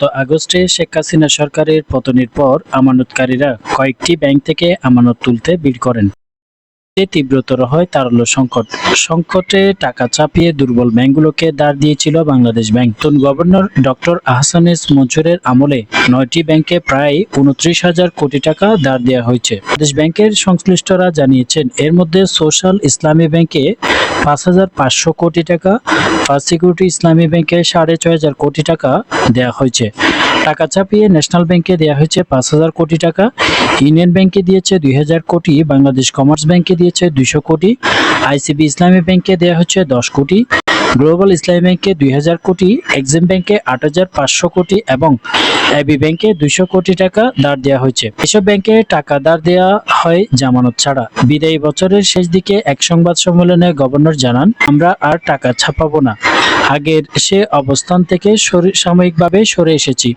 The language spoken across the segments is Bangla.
তো আগস্টে শেখ হাসিনা সরকারের পতনের পর আমানতকারীরা কয়েকটি ব্যাংক থেকে আমানত তুলতে ভিড় করেন। এতে তীব্রতর হয় তারল্য সংকট। সংকটে টাকা চাপিয়ে দুর্বল ব্যাংকগুলোকে দাঁড় দিয়েছিল বাংলাদেশ ব্যাংক। নতুন গভর্নর ডক্টর আহসানেস মঞ্জুরের আমলে নয়টি ব্যাংকে প্রায় উনত্রিশ হাজার কোটি টাকা দাঁড় দেওয়া হয়েছে। বাংলাদেশ ব্যাংকের সংশ্লিষ্টরা জানিয়েছেন, এর মধ্যে সোশ্যাল ইসলামী ব্যাংকে পাঁচ হাজার পাঁচশো কোটি টাকা ফার্স্ট সিকিউরিটি ইসলামী ব্যাংকে সাড়ে ছয় হাজার কোটি টাকা দেওয়া হয়েছে। টাকা চাপিয়ে ন্যাশনাল ব্যাংকে দেওয়া হয়েছে পাঁচ হাজার কোটি টাকা। ইউনিয়ন ব্যাংকে দিয়েছে দুই হাজার কোটি, বাংলাদেশ কমার্স ব্যাংকে দিয়েছে দুইশো কোটি। আইসিবি ইসলামী ব্যাংকে দেওয়া হচ্ছে দশ কোটি। গ্লোবাল ইসলামী ব্যাংকে দুই হাজার কোটি, এক্সিম ব্যাংকে আট হাজার পাঁচশো কোটি এবং এবি ব্যাংকে দুইশো কোটি টাকা দাঁড় দেওয়া হয়েছে। এসব ব্যাংকে টাকা দাঁড় দেওয়া হয় জামানত ছাড়া। বিদায়ী বছরের শেষ দিকে এক সংবাদ সম্মেলনে গভর্নর জানান, আমরা আর টাকা ছাপাবো না। আগের সে অবস্থান থেকে সাময়িকভাবে সরে এসেছি।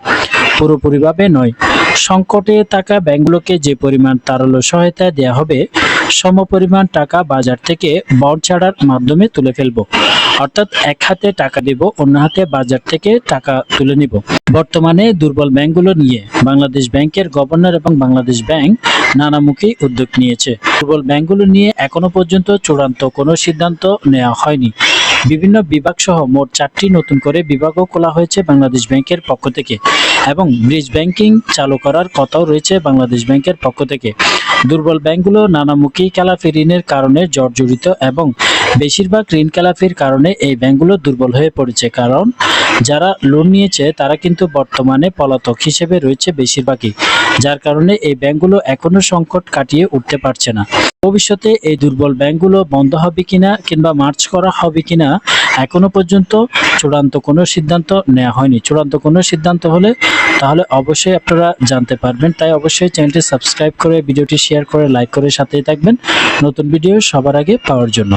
পুরোপুরিভাবে নয়। সংকটে থাকা ব্যাংকগুলোকে যে পরিমাণ তারল্য সহায়তা দেওয়া হবে সমপরিমাণ টাকা বাজার থেকে বন্ড ছাড়ার মাধ্যমে তুলে ফেলব। অর্থাৎ এক হাতে টাকা দেব, অন্য হাতে বাজার থেকে টাকা তুলে নিব। বর্তমানে দুর্বল ব্যাংকগুলো নিয়ে বাংলাদেশ ব্যাংকের গভর্নর এবং বাংলাদেশ ব্যাংক নানামুখী উদ্যোগ নিয়েছে। দুর্বল ব্যাংকগুলো নিয়ে এখনও পর্যন্ত চূড়ান্ত কোনো সিদ্ধান্ত নেওয়া হয়নি। বিভিন্ন বিভাগ সহ মোট চারটি নতুন করে বিভাগও খোলা হয়েছে বাংলাদেশ ব্যাংকের পক্ষ থেকে। এবং ব্রিজ ব্যাংকিং চালু করার কথাও রয়েছে বাংলাদেশ ব্যাংকের পক্ষ থেকে। দুর্বল ব্যাংকগুলো নানামুখী খেলাফি ঋণের কারণে জর্জরিত এবং বেশিরভাগ ঋণ খেলাফির কারণে এই ব্যাংকগুলো দুর্বল হয়ে পড়েছে। কারণ যারা লোন নিয়েছে, তারা কিন্তু বর্তমানে পলাতক হিসেবে রয়েছে বেশিরভাগই, যার কারণে এই ব্যাংকগুলো এখনও সংকট কাটিয়ে উঠতে পারছে না। ভবিষ্যতে এই দুর্বল ব্যাংকগুলো বন্ধ হবে কিনা কিংবা মার্চ করা হবে কিনা, এখনও পর্যন্ত চূড়ান্ত কোনো সিদ্ধান্ত নেওয়া হয়নি। চূড়ান্ত কোনো সিদ্ধান্ত হলে তাহলে অবশ্যই আপনারা জানতে পারবেন। তাই অবশ্যই চ্যানেলটি সাবস্ক্রাইব করে, ভিডিওটি শেয়ার করে লাইক করে সাথেই থাকবেন। নতুন ভিডিও সবার আগে পাওয়ার জন্য।